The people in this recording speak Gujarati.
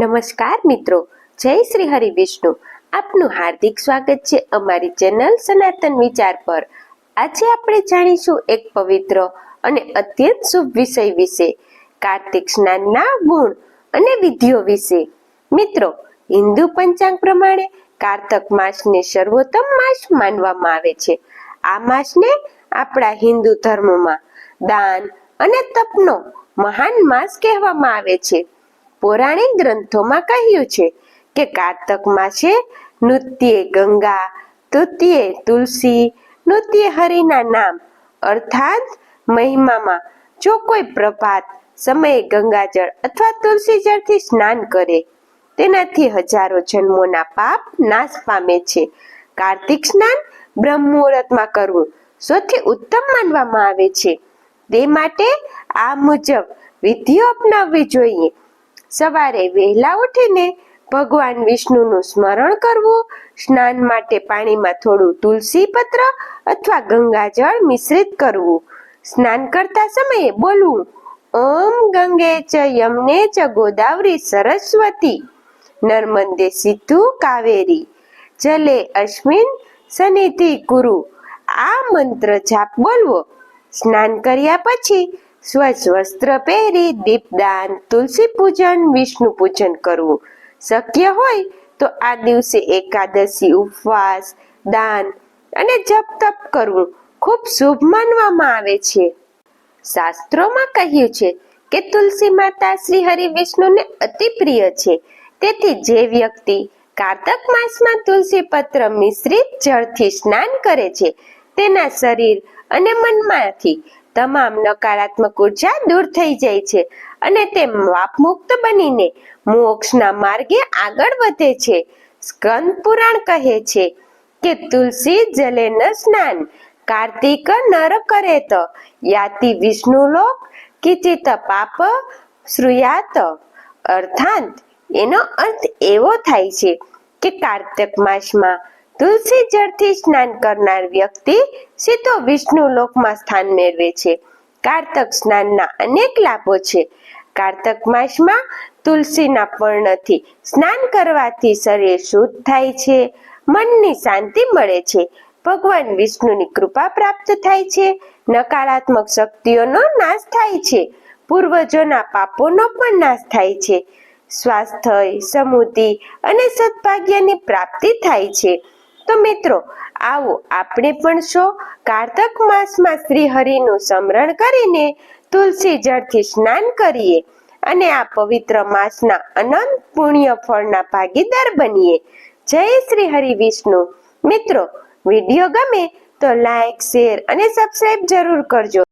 નમસ્કાર મિત્રો, જય શ્રી હરિ વિષ્ણુ. આપનું હાર્દિક સ્વાગત છે અમારી ચેનલ સનાતન વિચાર પર. આજે આપણે જાણીશું એક પવિત્ર અને અત્યંત શુભ વિષય વિશે, કાર્તિક સ્નાનના ગુણ અને વિધિઓ વિશે. મિત્રો, હિન્દુ પંચાંગ પ્રમાણે કાર્તક માસને સર્વોત્તમ માસ માનવામાં આવે છે. આ માસને આપણા હિન્દુ ધર્મમાં દાન અને તપનો મહાન માસ કહેવામાં આવે છે. પૌરાણિક ગ્રંથોમાં કહ્યું છે કે કારતકમાં છે, નૃત્ય ગંગા તૃતીય તુલસી, નૃત્ય હરિના નામ. અર્થાત, મહિમામાં જો કોઈ પ્રભાત સમયે ગંગાજળ અથવા તુલસી જળથી સ્નાન કરે, તેનાથી હજારો જન્મોના પાપ નાશ પામે છે. કાર્તિક સ્નાન બ્રહ્મ મુહૂર્તમાં કરવું સૌથી ઉત્તમ માનવામાં આવે છે. તે માટે આ મુજબ વિધિઓ અપનાવવી જોઈએ. સવારે વહેલા ઉઠીને ભગવાન વિષ્ણુનું સ્મરણ કરવું, સ્નાન માટે પાણીમાં થોડું તુલસી પત્ર અથવા ગંગાજળ મિશ્રિત કરવું. સ્નાન કરતા સમયે બોલવું, ઓમ ગંગે ચ યમને ચ ગોદાવરી સરસ્વતી, નર્મદે સિદ્ધુ કાવેરી, જલે અશ્વિન સનિધિ કુરુ આ મંત્ર જાપ બોલવો. સ્નાન કર્યા પછી સ્વચ્છ વસ્ત્ર પહેરી દીપદાન, તુલસી પૂજન, વિષ્ણુ પૂજન કરવું. શક્ય હોય તો આ દિવસે એકાદશી, ઉપવાસ, દાન અને જપ તપ કરવું ખૂબ શુભ માનવામાં આવે છે. શાસ્ત્રોમાં કહ્યું છે કે તુલસી માતા શ્રી હરિ વિષ્ણુને અતિ પ્રિય છે. તેથી જે વ્યક્તિ કાર્તક માસમાં તુલસી પત્ર મિશ્રિત જળથી સ્નાન કરે છે, તેના શરીર અને મનમાંથી તમામ નકારાત્મક ઊર્જા દૂર થઈ જાય છે અને તે મુક્ત બનીને મોક્ષના માર્ગે આગળ વધે છે. સ્કંદ પુરાણ કહે છે કે તુલસી જલે ન સ્નાન, કાર્તિક નર કરે તો, યાતિ વિષ્ણુ લોક, કિચિત પાપ શ્રુયાત અર્થાત, એનો અર્થ એવો થાય છે કે કાર્તક માસમાં તુલસી જળથી સ્નાન કરનાર વ્યક્તિ સીધો વિષ્ણુ લોકમાં સ્થાન મેળવે છે. કારતક સ્નાનના અનેક લાભો છે. કારતક માસમાં તુલસીના પર્ણથી સ્નાન કરવાથી શરીર શુદ્ધ થાય છે. મનની શાંતિ મળે છે. ભગવાન વિષ્ણુની કૃપા પ્રાપ્ત થાય છે. નકારાત્મક શક્તિઓનો નાશ થાય છે. પૂર્વજોના પાપોનો પણ નાશ થાય છે. સ્વાસ્થ્ય, સમૃદ્ધિ અને સદભાગ્યની પ્રાપ્તિ થાય છે. તો મિત્રો, આવો આપણે પણ શો કાર્તક માસમાં શ્રી હરિનું સ્મરણ કરીને તુલસી જળથી સ્નાન કરીએ અને આ પવિત્ર માસના અનંત પુણ્ય ફળના ભાગીદાર બનીએ. જય શ્રી હરિ વિષ્ણુ. મિત્રો, વીડિયો ગમે તો લાઈક, શેર અને સબસ્ક્રાઇબ જરૂર કરજો.